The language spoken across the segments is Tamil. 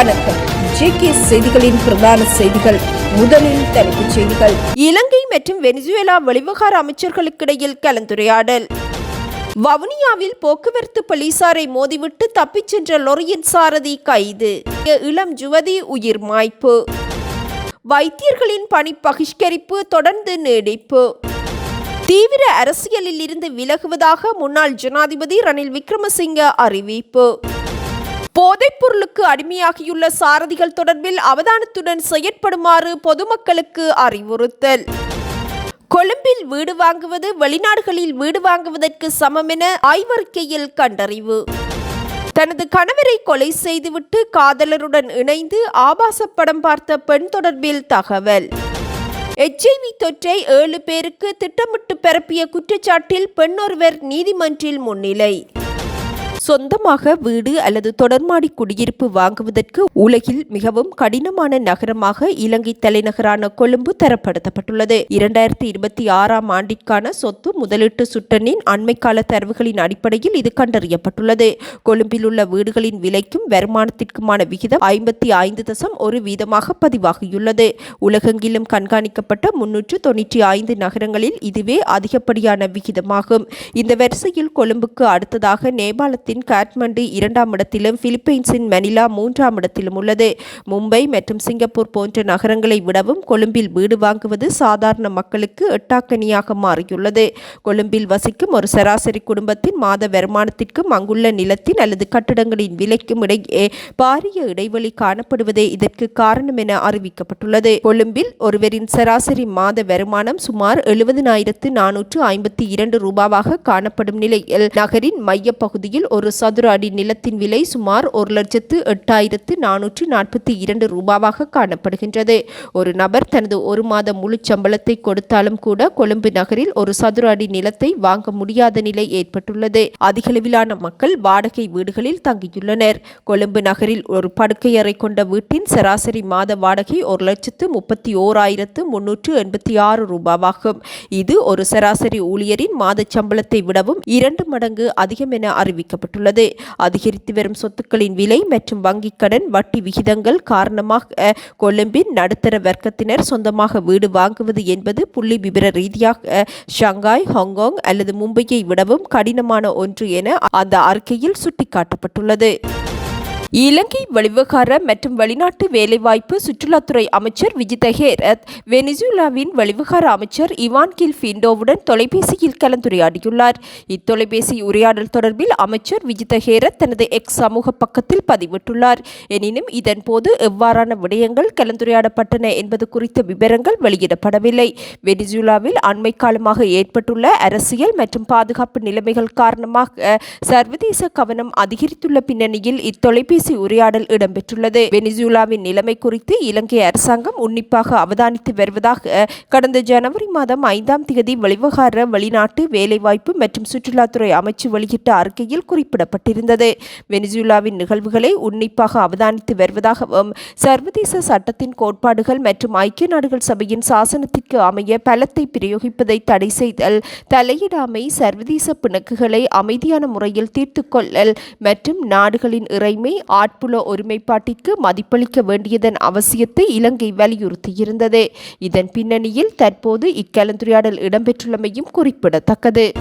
வணக்கம். ஜேகே செய்திகளின் பிரதான செய்திகள். முதலில் தலைப்புச் செய்திகள். இலங்கை மற்றும் வெனிசுவேலா வெளிவகார அமைச்சர்களுக்கிடையில் கலந்துரையாடல். வவுனியாவில் போக்குவரத்து போலீசாரை மோதிவிட்டு தப்பிச் சென்ற லொரியின் சாரதி கைது. இளம் ஜுவதி உயிர் மாய்ப்பு. வைத்தியர்களின் பணி பகிஷ்கரிப்பு தொடர்ந்து நீடிப்பு. தீவிர அரசியலில் இருந்து விலகுவதாக முன்னாள் ஜனாதிபதி ரணில் விக்ரமசிங்க அறிவிப்பு. போதைப்பொருளுக்கு அடிமையாகியுள்ள சாரதிகள் தொடர்பில் அவதானத்துடன் செயற்படுமாறு பொதுமக்களுக்கு அறிவுறுத்தல். கொழும்பில் வீடு வாங்குவது வெளிநாடுகளில் வீடு வாங்குவதற்கு சமம் என ஆய்வறிக்கையில் கண்டறிவு. தனது கணவரை கொலை செய்துவிட்டு காதலருடன் இணைந்து ஆபாச படம் பார்த்த பெண் தொடர்பில் தகவல். எச்ஐவி தொற்றை ஏழு பேருக்கு திட்டமிட்டு பரப்பிய குற்றச்சாட்டில் பெண்ணொருவர் நீதிமன்றில் முன்னிலை. சொந்தமாக வீடு அல்லது தொடர்மாடி குடியிருப்பு வாங்குவதற்கு உலகில் மிகவும் கடினமான நகரமாக இலங்கை தலைநகரான கொழும்பு தரப்படுத்தப்பட்டுள்ளது. இரண்டாயிரத்தி இருபத்தி ஆறாம் ஆண்டிற்கான சொத்து முதலீட்டு சுட்டனின் அண்மைக்கால தரவுகளின் அடிப்படையில் இது கண்டறியப்பட்டுள்ளது. கொழும்பில் உள்ள வீடுகளின் விலைக்கும் வருமானத்திற்குமான விகிதம் ஐம்பத்தி ஐந்து தசம் ஒரு வீதமாக பதிவாகியுள்ளது. உலகெங்கிலும் கண்காணிக்கப்பட்ட முன்னூற்று தொன்னூற்றி ஐந்து நகரங்களில் இதுவே அதிகப்படியான விகிதமாகும். இந்த வரிசையில் கொழும்புக்கு அடுத்ததாக நேபாளத்தில் நேபாளத்தின் காட்மண்டு இரண்டாம் இடத்திலும் பிலிப்பைன்ஸின் மணிலா மூன்றாம் இடத்திலும் உள்ளது. மும்பை மற்றும் சிங்கப்பூர் போன்ற நகரங்களை விடவும் கொழும்பில் வீடு வாங்குவது சாதாரண மக்களுக்கு எட்டாக்கனியாக மாறியுள்ளது. கொழும்பில் வசிக்கும் ஒரு சராசரி குடும்பத்தின் மாத வருமானத்திற்கும் அங்குள்ள நிலத்தின் அல்லது கட்டடங்களின் விலைக்கும் இடையே பாரிய இடைவெளி காணப்படுவதே இதற்கு காரணம் என அறிவிக்கப்பட்டுள்ளது. கொழும்பில் ஒருவரின் சராசரி மாத வருமானம் சுமார் எழுபதினாயிரத்து நானூற்று ஐம்பத்தி இரண்டு ரூபாவாக காணப்படும் நிலையில் நகரின் மையப்பகுதியில் ஒரு ஒரு சதுர அடி நிலத்தின் விலை சுமார் ஒரு லட்சத்து எட்டாயிரத்து நானூற்று நாற்பத்தி இரண்டு ரூபாவாக காணப்படுகின்றது. ஒரு நபர் தனது ஒரு மாத முழு சம்பளத்தை கொடுத்தாலும் கூட கொழும்பு நகரில் ஒரு சதுர அடி நிலத்தை வாங்க முடியாத நிலை ஏற்பட்டுள்ளது. அதிகளவிலான மக்கள் வாடகை வீடுகளில் தங்கியுள்ளனர். கொழும்பு நகரில் ஒரு படுக்கையறை கொண்ட வீட்டின் சராசரி மாத வாடகை ஒரு லட்சத்து முப்பத்தி ஓராயிரத்து முன்னூற்று எண்பத்தி ஆறு ரூபாவாகும். இது ஒரு சராசரி ஊழியரின் மாத சம்பளத்தை விடவும் இரண்டு மடங்கு அதிகம் என ஏற்பட்டுள்ளது அதிகரித்து வரும் சொத்துக்களின் விலை மற்றும் வங்கிக் கடன் வட்டி விகிதங்கள் காரணமாக கொழும்பின் நடுத்தர வர்க்கத்தினர் சொந்தமாக வீடு வாங்குவது என்பது புள்ளி விபர ரீதியாக ஷங்காய் ஹாங்காங் அல்லது மும்பையை விடவும் கடினமான ஒன்று என அந்த அறிக்கையில் சுட்டிக்காட்டப்பட்டுள்ளது. இலங்கை வெளிவிவகார மற்றும் வெளிநாட்டு வேலைவாய்ப்பு சுற்றுலாத்துறை அமைச்சர் விஜித ஹேரத் வெனிசுலாவின் வெளிவிவகார அமைச்சர் இவான் கில் ஃபிண்டோவுடன் தொலைபேசியில் கலந்துரையாடியுள்ளார். இத்தொலைபேசி உரையாடல் தொடர்பில் அமைச்சர் விஜித ஹேரத் தனது எக்ஸ் சமூக பக்கத்தில் பதிவிட்டுள்ளார். எனினும் இதன்போது எவ்வாறான விடயங்கள் கலந்துரையாடப்பட்டன என்பது குறித்த விவரங்கள் வெளியிடப்படவில்லை. வெனிசுலாவில் அண்மை காலமாக ஏற்பட்டுள்ள அரசியல் மற்றும் பாதுகாப்பு நிலைமைகள் காரணமாக சர்வதேச கவனம் அதிகரித்துள்ள பின்னணியில் இத்தொலைபேசி தொலைபேசி உரையாடல் இடம்பெற்றுள்ளது. வெனிசுலாவின் நிலைமை குறித்து இலங்கை அரசாங்கம் உன்னிப்பாக அவதானித்து வருவதாக கடந்த ஜனவரி மாதம் ஐந்தாம் தேதி வெளிவகார வெளிநாட்டு வேலைவாய்ப்பு மற்றும் சுற்றுலாத்துறை அமைச்சு வெளியிட்ட அறிக்கையில் குறிப்பிடப்பட்டிருந்தது. வெனிசுலாவின் நிகழ்வுகளை உன்னிப்பாக அவதானித்து வருவதாகவும் சர்வதேச சட்டத்தின் கோட்பாடுகள் மற்றும் ஐக்கிய நாடுகள் சபையின் சாசனத்திற்கு அமைய பலத்தை பிரயோகிப்பதை தடை செய்தல் தலையிடாமை சர்வதேச பிணக்குகளை அமைதியான முறையில் தீர்த்துக்கொள்ளல் மற்றும் நாடுகளின் இறைமை ஆட்புல ஒருமைப்பாட்டிற்கு மதிப்பளிக்க வேண்டியதன் அவசியத்தை இலங்கை வலியுறுத்தியிருந்தது. இதன் பின்னணியில் தற்போது இக்கலந்துரையாடல் இடம்பெற்றுள்ளமையும் குறிப்பிடத்தக்கது.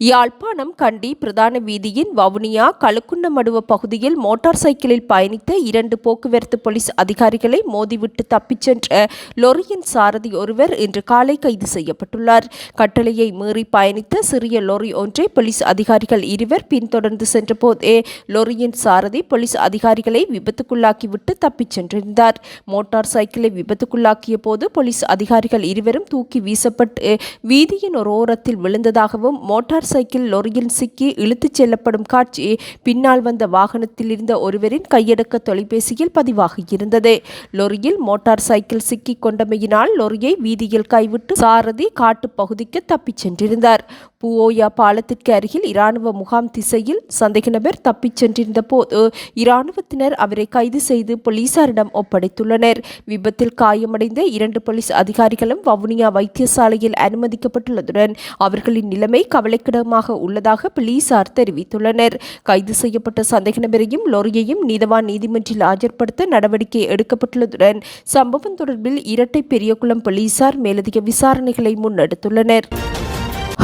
யாழ்ப்பாணம் கண்டி பிரதான வீதியின் வவுனியா களுக்குன்னமடுவ பகுதியில் மோட்டார் சைக்கிளில் பயணித்த இரண்டு போக்குவரத்து போலீஸ் அதிகாரிகளை மோதிவிட்டு தப்பிச் சென்ற லொரியின் சாரதி ஒருவர் இன்று காலை கைது செய்யப்பட்டுள்ளார். கட்டளையை மீறி பயணித்த சிறிய லொரி ஒன்றை போலீஸ் அதிகாரிகள் இருவர் பின்தொடர்ந்து சென்றபோதே லொரியின் சாரதி போலீஸ் அதிகாரிகளை விபத்துக்குள்ளாக்கிவிட்டு தப்பிச் சென்றிருந்தார். மோட்டார் சைக்கிளை விபத்துக்குள்ளாக்கிய போது போலீஸ் அதிகாரிகள் இருவரும் தூக்கி வீசப்பட்டு வீதியின் ஒரு ஓரத்தில் விழுந்ததாகவும் மோட்டார் மோட்டார் சைக்கிள் லொரியில் சிக்கி இழுத்துச் செல்லப்படும் காட்சி பின்னால் வந்த வாகனத்தில் இருந்த ஒருவரின் கையடக்க தொலைபேசியில் பதிவாகியிருந்தது. லொரியில் மோட்டார் சைக்கிள் சிக்கிக் கொண்டமையினால் லொரியை வீதியில் கைவிட்டு சாரதி காட்டு பகுதிக்கு தப்பிச் சென்றிருந்தார். புவோயா பாலத்திற்கு அருகில் இராணுவ முகாம் திசையில் சந்தேக நபர் தப்பிச் சென்றிருந்த போது இராணுவத்தினர் அவரை கைது செய்து போலீசாரிடம் ஒப்படைத்துள்ளனர். விபத்தில் காயமடைந்த இரண்டு போலீஸ் அதிகாரிகளும் வவுனியா வைத்தியசாலையில் அனுமதிக்கப்பட்டுள்ளதுடன் அவர்களின் நிலைமை கவலைக்கிடமாக உள்ளதாக போலீசார் தெரிவித்துள்ளனர். கைது செய்யப்பட்ட சந்தேக நபரையும் லொரியையும் நீதவான் நீதிமன்றில் ஆஜர்படுத்த நடவடிக்கை எடுக்கப்பட்டுள்ளதுடன் சம்பவம் தொடர்பில் இரட்டை பெரியகுளம் போலீசார் மேலதிக விசாரணைகளை முன்னெடுத்துள்ளனர்.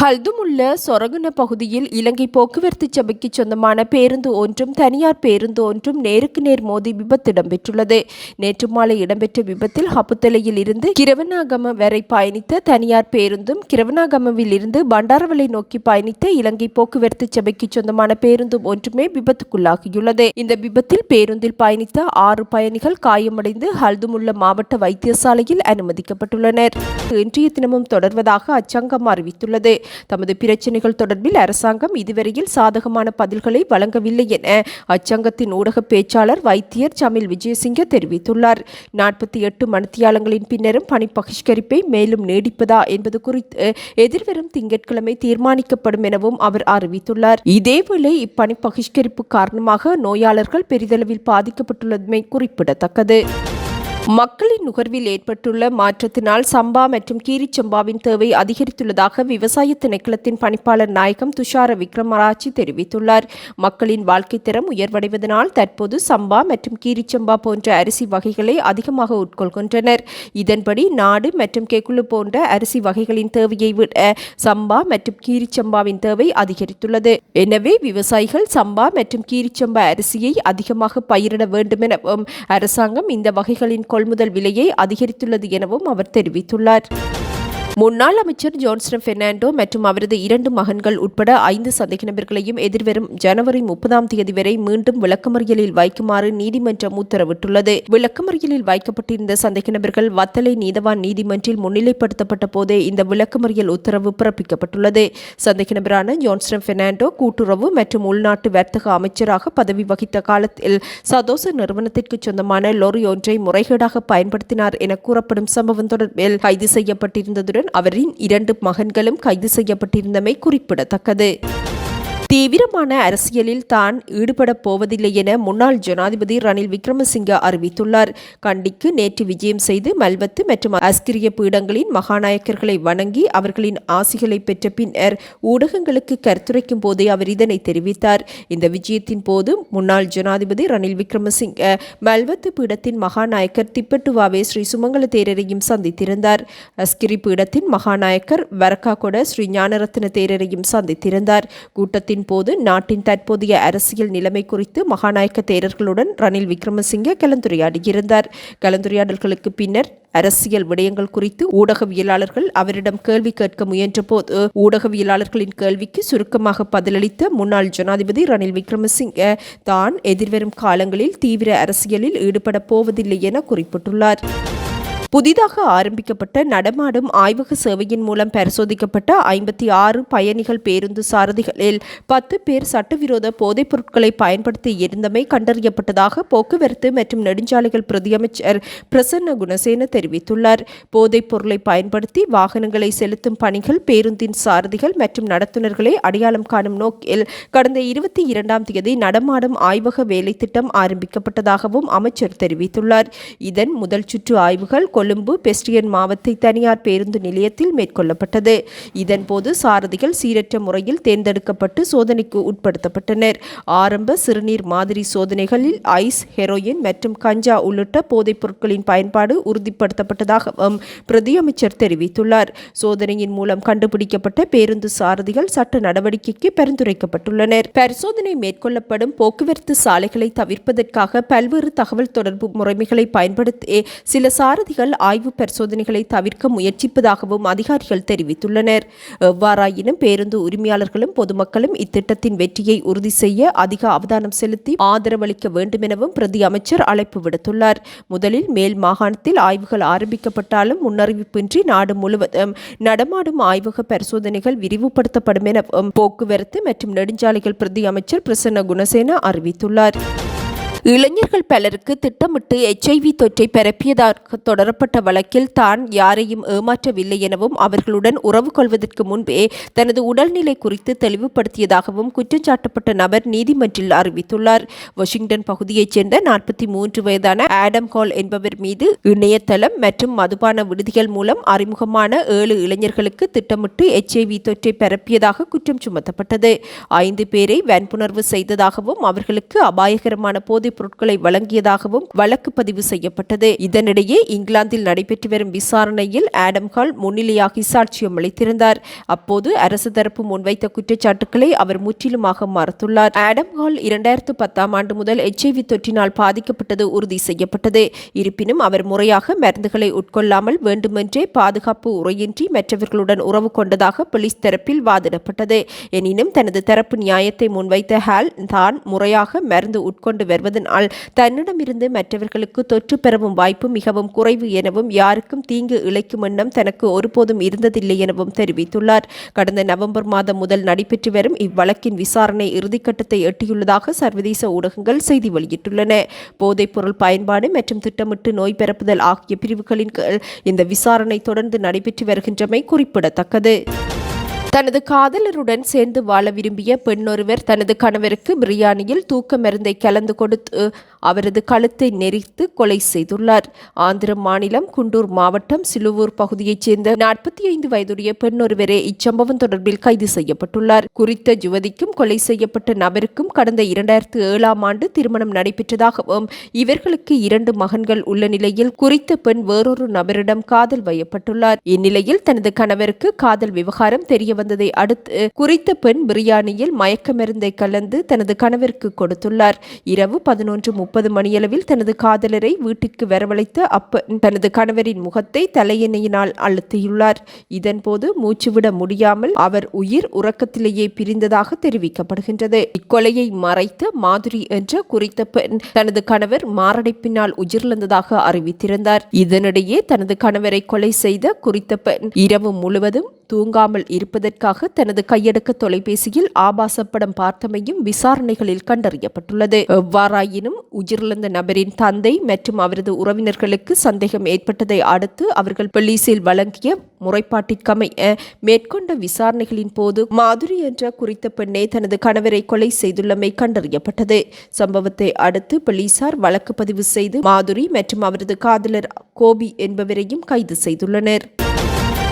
ஹல்துமுள்ள சொரகுன பகுதியில் இலங்கை போக்குவரத்து சபைக்கு சொந்தமான பேருந்து ஒன்றும் தனியார் பேருந்து ஒன்றும் நேருக்கு நேர் மோதி விபத்து இடம்பெற்றுள்ளது. நேற்று மாலை இடம்பெற்ற விபத்தில் ஹப்புத்தலையில் இருந்து கிரவனாகம வரை பயணித்த தனியார் பேருந்தும் கிரவனாகமவில் இருந்து பண்டாரவளை நோக்கி பயணித்த இலங்கை போக்குவரத்து சபைக்கு சொந்தமான பேருந்தும் ஒன்றுமே விபத்துக்குள்ளாகியுள்ளது. இந்த விபத்தில் பேருந்தில் பயணித்த ஆறு பயணிகள் காயமடைந்து ஹல்துமுள்ள மாவட்ட வைத்தியசாலையில் அனுமதிக்கப்பட்டுள்ளனர். இன்றைய தினமும் தொடர்வதாக அச்சங்கம் அறிவித்துள்ளது. தமது பிரச்சினைகள் தொடர்பில் அரசாங்கம் இதுவரையில் சாதகமான பதில்களை வழங்கவில்லை என அச்சங்கத்தின் ஊடக பேச்சாளர் வைத்தியர் சமில் விஜயசிங்க தெரிவித்துள்ளார். நாற்பத்தி எட்டு மணித்தியாலங்களின் பின்னரும் பணி பகிஷ்கரிப்பை மேலும் நீடிப்பதா என்பது குறித்து எதிர்வரும் திங்கட்கிழமை தீர்மானிக்கப்படும் எனவும் அவர் அறிவித்துள்ளார். இதேவேளை இப்பணி பகிஷ்கரிப்பு காரணமாக நோயாளர்கள் பெரிதளவில் பாதிக்கப்பட்டுள்ளதுமை குறிப்பிடத்தக்கது. மக்களின் நுகர்வில் ஏற்பட்டுள்ள மாற்றத்தினால் சம்பா மற்றும் கீரிச்சம்பாவின் தேவை அதிகரித்துள்ளதாக விவசாய திணைக்களத்தின் பணிப்பாளர் நாயகம் துஷார விக்ரமராட்சி தெரிவித்துள்ளார். மக்களின் வாழ்க்கை தரம் உயர்வடைவதனால் தற்போது சம்பா மற்றும் கீரிச்சம்பா போன்ற அரிசி வகைகளை அதிகமாக உட்கொள்கின்றனர். இதன்படி நாடு மற்றும் கெக்குழு போன்ற அரிசி வகைகளின் தேவையை விட சம்பா மற்றும் கீரிச்சம்பாவின் தேவை அதிகரித்துள்ளது. எனவே விவசாயிகள் சம்பா மற்றும் கீரிச்சம்பா அரிசியை அதிகமாக பயிரிட வேண்டும் எனவும் அரசாங்கம் இந்த வகைகளின் கொள்முதல் விலையை அதிகரித்துள்ளது எனவும் அவர் தெரிவித்துள்ளார். முன்னாள் அமைச்சர் ஜான்ஸ்டன் பெர்னாண்டோ மற்றும் அவரது இரண்டு மகன்கள் உட்பட ஐந்து சந்தேக நபர்களையும் எதிர்வரும் ஜனவரி முப்பதாம் தேதி வரை மீண்டும் விளக்கமறியலில் வைக்குமாறு நீதிமன்றம் உத்தரவிட்டுள்ளது. விளக்கமறியலில் வைக்கப்பட்டிருந்த சந்தேக நபர்கள் வத்தலை நீதவான் நீதிமன்றில் முன்னிலைப்படுத்தப்பட்ட போதே இந்த விளக்கமறியல் உத்தரவு பிறப்பிக்கப்பட்டுள்ளது. சந்தேக நபரான ஜான்ஸ்டன் பெர்னாண்டோ கூட்டுறவு மற்றும் உள்நாட்டு வர்த்தக அமைச்சராக பதவி வகித்த காலத்தில் சதோச நிறுவனத்திற்கு சொந்தமான லோரி ஒன்றை முறைகேடாக பயன்படுத்தினார் என கூறப்படும் சம்பவம் தொடர்பில் கைது செய்யப்பட்டிருந்ததுடன் அவரின் இரண்டு மகன்களும் கைது செய்யப்பட்டிருந்தமை குறிப்பிடத்தக்கது. தீவிரமான அரசியலில் தான் ஈடுபடப் போவதில்லை என முன்னாள் ஜனாதிபதி ரணில் விக்ரமசிங்க அறிவித்துள்ளார். கண்டிக்கு நேற்று விஜயம் செய்து மல்வத்து மற்றும் அஸ்கிரிய பீடங்களின் மகாநாயக்கர்களை வணங்கி அவர்களின் ஆசிகளை பெற்ற பின்னர் ஊடகங்களுக்கு கருத்துரைக்கும் போதே அவர் இதனை தெரிவித்தார். இந்த விஜயத்தின் போது முன்னாள் ஜனாதிபதி ரணில் விக்ரமசிங்க மல்வத்து பீடத்தின் மகாநாயக்கர் திப்பட்டுவாவே ஸ்ரீ சுமங்கல தேரரையும் சந்தித்திருந்தார். அஸ்கிரி பீடத்தின் மகாநாயக்கர் வரக்காகொட ஸ்ரீ ஞானரத்ன தேரரையும் சந்தித்திருந்தார். கூட்டத்தின் போது நாட்டின் தற்போதைய அரசியல் நிலைமை குறித்து மகாநாயக்க தேரர்களுடன் ரணில் விக்ரமசிங்கே கலந்துரையாடியிருந்தார். கலந்துரையாடல்களுக்கு பின்னர் அரசியல் விடயங்கள் குறித்து ஊடகவியலாளர்கள் அவரிடம் கேள்வி கேட்க முயன்றபோது ஊடகவியலாளர்களின் கேள்விக்கு சுருக்கமாக பதிலளித்த முன்னாள் ஜனாதிபதி ரணில் விக்ரமசிங்கே தான் எதிர்வரும் காலங்களில் தீவிர அரசியலில் ஈடுபடப் போவதில்லை என குறிப்பிட்டுள்ளார். புதிதாக ஆரம்பிக்கப்பட்ட நடமாடும் ஆய்வக சேவையின் மூலம் பரிசோதிக்கப்பட்ட ஐம்பத்தி ஆறு பயணிகள் பேருந்து சாரதிகளில் பத்து பேர் சட்டவிரோத போதைப் பொருட்களை பயன்படுத்தி இருந்தமை கண்டறியப்பட்டதாக போக்குவரத்து மற்றும் நெடுஞ்சாலைகள் பிரதியமைச்சர் பிரசன்ன குணசேன தெரிவித்துள்ளார். போதைப் பொருளை பயன்படுத்தி வாகனங்களை செலுத்தும் பணிகள் பேருந்தின் சாரதிகள் மற்றும் நடத்துனர்களை அடையாளம் காணும் நோக்கில் கடந்த இருபத்தி இரண்டாம் தேதி நடமாடும் ஆய்வக வேலை திட்டம் ஆரம்பிக்கப்பட்டதாகவும் அமைச்சர் தெரிவித்துள்ளார். இதன் முதல் சுற்று ஆய்வுகள் கொழும்பு பெஸ்டியன் மாவத்தை தனியார் பேருந்து நிலையத்தில் மேற்கொள்ளப்பட்டது. இதன்போது சாரதிகள் சீரற்ற முறையில் தேர்ந்தெடுக்கப்பட்டு சோதனைக்கு உட்படுத்தப்பட்டனர். ஆரம்ப சிறுநீர் மாதிரி சோதனைகளில் ஐஸ் ஹெரோயின் மற்றும் கஞ்சா உள்ளிட்ட போதைப் பொருட்களின் பயன்பாடு உறுதிப்படுத்தப்பட்டதாகவும் பிரதியமைச்சர் தெரிவித்துள்ளார். சோதனையின் மூலம் கண்டுபிடிக்கப்பட்ட பேருந்து சாரதிகள் சட்ட நடவடிக்கைக்கு பரிந்துரைக்கப்பட்டுள்ளனர். பரிசோதனை மேற்கொள்ளப்படும் போக்குவரத்து சாலைகளை தவிர்ப்பதற்காக பல்வேறு தகவல் தொடர்பு முறைமைகளை பயன்படுத்தி சில சாரதிகள் ஆய்வு பரிசோதனைகளை தவிர்க்க முயற்சிப்பதாகவும் அதிகாரிகள் தெரிவித்துள்ளனர். எவ்வாறாயினும் பேருந்து உரிமையாளர்களும் பொதுமக்களும் இத்திட்டத்தின் வெற்றியை உறுதி செய்ய அதிக அவதானம் செலுத்தி ஆதரவளிக்க வேண்டும் எனவும் பிரதி அமைச்சர் அழைப்பு விடுத்துள்ளார். முதலில் மேல் மாகாணத்தில் ஆய்வுகள் ஆரம்பிக்கப்பட்டாலும் முன்னறிவிப்பின்றி நாடு முழுவதும் நடமாடும் ஆய்வக பரிசோதனைகள் விரிவுபடுத்தப்படும் எனவும் போக்குவரத்து மற்றும் நெடுஞ்சாலைகள் பிரதி அமைச்சர் பிரசன்ன குணசேன அறிவித்துள்ளார். இளைஞர்கள் பலருக்கு திட்டமிட்டு எச்ஐவி தொற்றை பரப்பியதாக தொடரப்பட்ட வழக்கில் தான் யாரையும் ஏமாற்றவில்லை எனவும் அவர்களுடன் உறவு கொள்வதற்கு முன்பே தனது உடல்நிலை குறித்து தெளிவுபடுத்தியதாகவும் குற்றஞ்சாட்டப்பட்ட நபர் நீதிமன்றில் அறிவித்துள்ளார். வாஷிங்டன் பகுதியைச் சேர்ந்த நாற்பத்தி மூன்று வயதான ஆடம் கால் என்பவர் மீது இணையதளம் மற்றும் மதுபான விடுதிகள் மூலம் அறிமுகமான ஏழு இளைஞர்களுக்கு திட்டமிட்டு எச்ஐவி தொற்றை பரப்பியதாக குற்றம் சுமத்தப்பட்டது. ஐந்து பேரை வன்புணர்வு செய்ததாகவும் அவர்களுக்கு அபாயகரமான போதைப் பொருட்களை வழங்கியதாகவும் வழக்கு பதிவு செய்யப்பட்டது. இதனிடையே இங்கிலாந்தில் நடைபெற்று வரும் விசாரணையில் ஆடம் ஹால் முன்னிலையாகி சாட்சியம் அளித்திருந்தார். அப்போது அரசு தரப்பு முன்வைத்த குற்றச்சாட்டுக்களை அவர் முற்றிலுமாக மறுத்துள்ளார். ஆடம் ஹால் இரண்டாயிரத்து பத்தாம் ஆண்டு முதல் எச்ஐவி தொற்றினால் பாதிக்கப்பட்டது உறுதி செய்யப்பட்டது. இருப்பினும் அவர் முறையாக மருந்துகளை உட்கொள்ளாமல் வேண்டுமென்றே பாதுகாப்பு உரையின்றி மற்றவர்களுடன் உறவு கொண்டதாக போலீஸ் தரப்பில் வாதிடப்பட்டது. எனினும் தனது தரப்பு நியாயத்தை முன்வைத்த ஹால் தான் முறையாக மருந்து உட்கொண்டு வருவதனால் தன்னிடமிருந்து மற்றவர்களுக்கு தொற்று பெறவும் வாய்ப்பு மிகவும் குறைவு எனவும் யாருக்கும் தீங்கு இழைக்கும் எண்ணம் தனக்கு ஒருபோதும் இருந்ததில்லை எனவும் தெரிவித்துள்ளார். கடந்த நவம்பர் மாதம் முதல் நடைபெற்று வரும் இவ்வழக்கின் விசாரணை இறுதிக்கட்டத்தை எட்டியுள்ளதாக சர்வதேச ஊடகங்கள் செய்தி வெளியிட்டுள்ளன. போதைப்பொருள் பயன்பாடு மற்றும் திட்டமிட்டு நோய் பரப்புதல் ஆகிய பிரிவுகளின் கீழ் இந்த விசாரணை தொடர்ந்து நடைபெற்று வருகின்றமை குறிப்பிடத்தக்கது. தனது காதலருடன் சேர்ந்து வாழ விரும்பிய பெண்ணொருவர் தனது கணவருக்கு பிரியாணியில் தூக்க மருந்தை கலந்து கொடுத்து அவரது கழுத்தை நெரித்து கொலை செய்துள்ளார். ஆந்திர மாநிலம் குண்டூர் மாவட்டம் சிலுவூர் பகுதியைச் சேர்ந்த நாற்பத்தி ஐந்து வயதுடைய பெண்ணொருவரே இச்சம்பவம் தொடர்பில் கைது செய்யப்பட்டுள்ளார். குறித்த யுவதிக்கும் கொலை செய்யப்பட்ட நபருக்கும் கடந்த இரண்டாயிரத்து ஏழாம் ஆண்டு திருமணம் நடைபெற்றதாகவும் இவர்களுக்கு இரண்டு மகன்கள் உள்ள நிலையில் குறித்த பெண் வேறொரு நபரிடம் காதல் வயப்பட்டுள்ளார். இந்நிலையில் தனது கணவருக்கு காதல் விவகாரம் தெரிய வந்ததை அடுத்து குறித்த பெண் பிரியாணியில் மயக்க மருந்தை கலந்து தனது கணவருக்கு கொடுத்துள்ளார். இரவு பதினொன்று முப்பது மணியளவில் தனது காதலரை வீட்டிற்கு வரவழைத்த அப்பெண் தனது கணவரின் முகத்தை தலையணையினால் அழுத்தியுள்ளார். இதன்போது மூச்சுவிட முடியாமல் அவர் உயிர் உறக்கத்திலேயே பிரிந்ததாக தெரிவிக்கப்படுகின்றது. இக்கொலையை மறைத்து மாதுரி என்ற குறித்த பெண் தனது கணவர் மாரடைப்பினால் உயிரிழந்ததாக அறிவித்திருந்தார். இதனிடையே தனது கணவரை கொலை செய்த குறித்த பெண் இரவு முழுவதும் தூங்காமல் இருப்பதற்காக தனது கையடக்க தொலைபேசியில் ஆபாச படம் பார்த்தமையும் விசாரணைகளில் கண்டறியப்பட்டுள்ளது. எவ்வாறாயினும் உயிரிழந்த நபரின் தந்தை மற்றும் அவரது உறவினர்களுக்கு சந்தேகம் ஏற்பட்டதை அடுத்து அவர்கள் போலீசில் வழங்கிய முறைப்பாட்டிற்கமைய மேற்கொண்ட விசாரணைகளின் போது மாதுரி என்ற குறித்த பெண்ணே தனது கணவரை கொலை செய்துள்ளமை கண்டறியப்பட்டது. சம்பவத்தை அடுத்து போலீசார் வழக்கு பதிவு செய்து மாதுரி மற்றும் அவரது காதலர் கோபி என்பவரையும் கைது செய்துள்ளனர்.